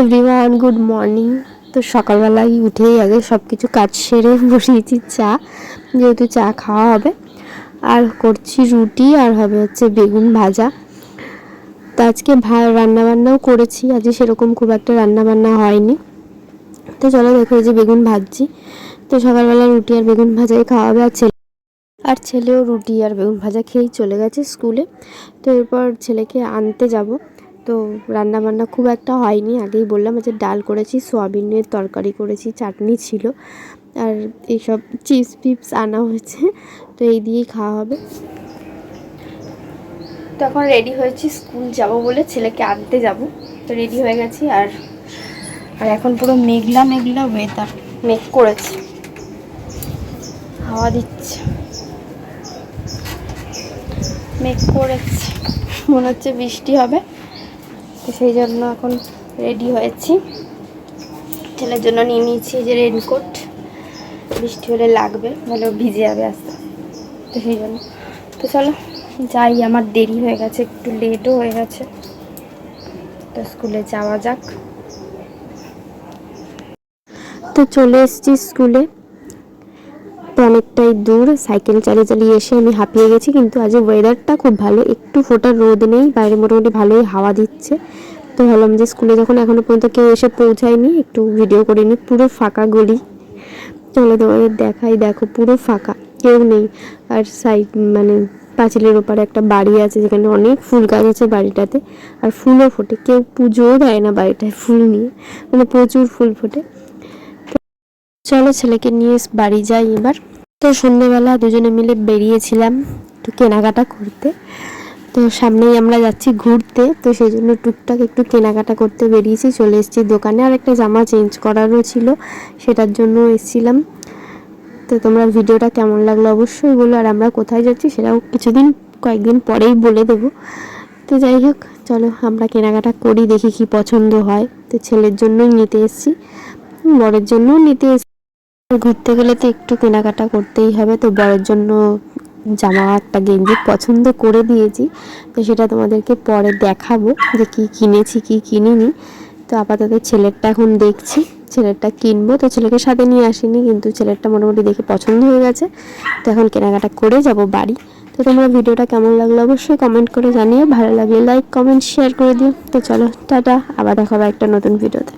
Everyone good morning তো সকালবেলায় উঠেই আগে সব কিছু কাজ সেরে বসিয়েছি চা, যেহেতু চা খাওয়া হবে। আর করছি রুটি আর হবে হচ্ছে বেগুন ভাজা। তো আজকে ভা রান্নাবান্নাও করেছি, আজকে সেরকম খুব একটা রান্নাবান্না হয়নি। তো চলো দেখো যে বেগুন ভাজছি। তো সকালবেলা রুটি আর বেগুন ভাজাই খাওয়া হবে, আর ছেলে আর ছেলেও রুটি আর বেগুন ভাজা খেয়েই চলে গেছে স্কুলে। তো এরপর ছেলেকে আনতে যাব। তো রান্না বান্না খুব একটা হয়নি। আগেই বললাম যে ডাল করেছি, সোয়াবিনের তরকারি করেছি, চাটনি ছিল। আর এইসব চিপস পিপস আনা হয়েছে, তো এই দিয়েই খাওয়া হবে। তো এখন রেডি হয়েছি, স্কুল যাব বলে ছেলেকে আনতে যাব। তো রেডি হয়ে গেছি আর আর এখন পুরো মেঘলা মেঘলা ওয়েদার মেঘ করেছে। হাওয়া দিচ্ছে। মেঘ করেছে। মনে হচ্ছে বৃষ্টি হবে। তো সেই জন্য এখন রেডি হয়েছি। ছেলের জন্য নিয়ে নিয়েছি যে রেনকোট বৃষ্টি হলে লাগবে, নাহলে ভিজে যাবে আস্তে তো সেই জন্য। তো চলো, যাই, আমার দেরি হয়ে গেছে, একটু লেটও হয়ে গেছে। তো স্কুলে যাওয়া যাক। তো চলে এসেছি স্কুলে অনেকটাই দূর, সাইকেল চালিয়ে চালিয়ে এসে আমি হাঁপিয়ে গেছি, কিন্তু আজ ওয়েদারটা খুব ভালো। একটু ফোটার রোদ নেই, বাইরে মোটামুটি ভালোই হাওয়া দিচ্ছে। তো ভাবলাম যে স্কুলে যখন এখনও পর্যন্ত কেউ এসে পৌঁছায়নি, একটু ভিডিও করে নিই, পুরো ফাঁকা গলি। চলো তোমাদের দেখাই, দেখো পুরো ফাঁকা, কেউ নেই। আর সাইড মানে পাঁচিলের ওপারে একটা বাড়ি আছে, যেখানে অনেক ফুল গাছ আছে বাড়িটাতে, আর ফুলও ফোটে। কেউ পুজোও দেয় না বাড়িটায় ফুল নিয়ে মানে প্রচুর ফুল ফোটে। চলো ছেলেকে নিয়ে বাড়ি যাই এবার। তো সন্ধ্যেবেলা দুজনে মিলে বেরিয়েছিলাম একটু কেনাকাটা করতে। তো সামনেই আমরা যাচ্ছি ঘুরতে, তো সেই জন্য টুকটাক একটু কেনাকাটা করতে বেরিয়েছি, চলে এসেছি দোকানে। আর একটা জামা চেঞ্জ করারও ছিল, সেটার জন্য এসেছিলাম। তো তোমরা ভিডিওটা কেমন লাগল অবশ্যই বলো, আর আমরা কোথায় যাচ্ছি সেটাও কিছুদিন, কয়েকদিন পরেই বলে দেবো। তো যাই হোক, চলো আমরা কেনাকাটা করি, দেখি কি পছন্দ হয়। তো ছেলের জন্যই নিতে এসেছি, বরের জন্যও নিতে এসেছি। ঘুরতে গেলে তো একটু কেনাকাটা করতেই হবে। তো বরের জন্য জামা একটা গেঞ্জি পছন্দ করে দিয়েছি। তো সেটা তোমাদেরকে পরে দেখাবো যে কি কিনেছি, কি কিনিনি। তো আপাতত ছেলেরটা এখন দেখছি, ছেলেরটা কিনবো। তো ছেলেকে সাথে নিয়ে আসিনি, কিন্তু ছেলেরটা মোটামুটি দেখে পছন্দ হয়ে গেছে। তো এখন কেনাকাটা করে যাব বাড়ি। তো তোমরা ভিডিওটা কেমন লাগল অবশ্যই কমেন্ট করে জানিও। ভালো লাগলে লাইক কমেন্ট শেয়ার করে দিও। তো চলো, টাটা। আবার দেখাবো একটা নতুন ভিডিওতে।